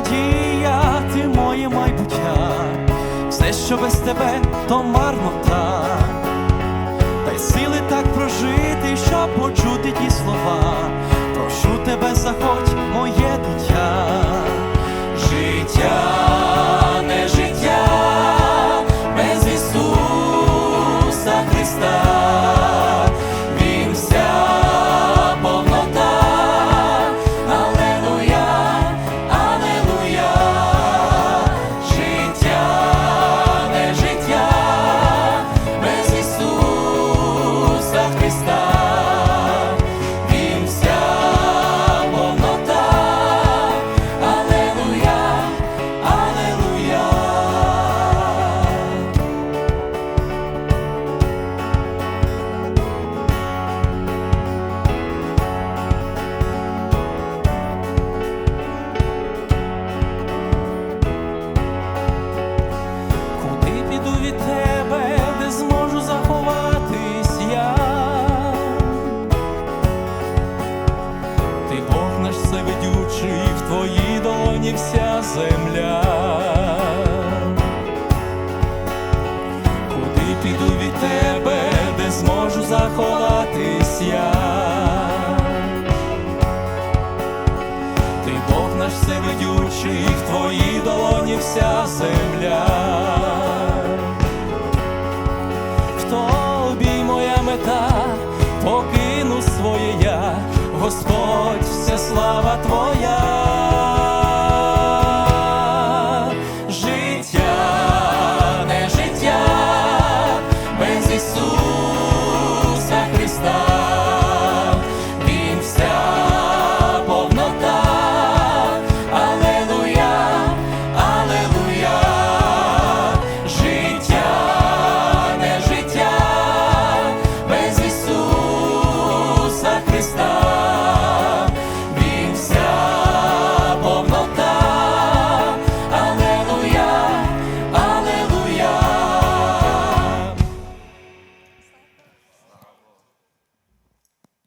Надія, ти моє майбуття, все, що без тебе, то марнота. Всевидючий, в твоїй долоні вся земля. Куди піду від тебе, де зможу заховатись я? Ти Бог наш всевидючий, в твої долоні вся земля.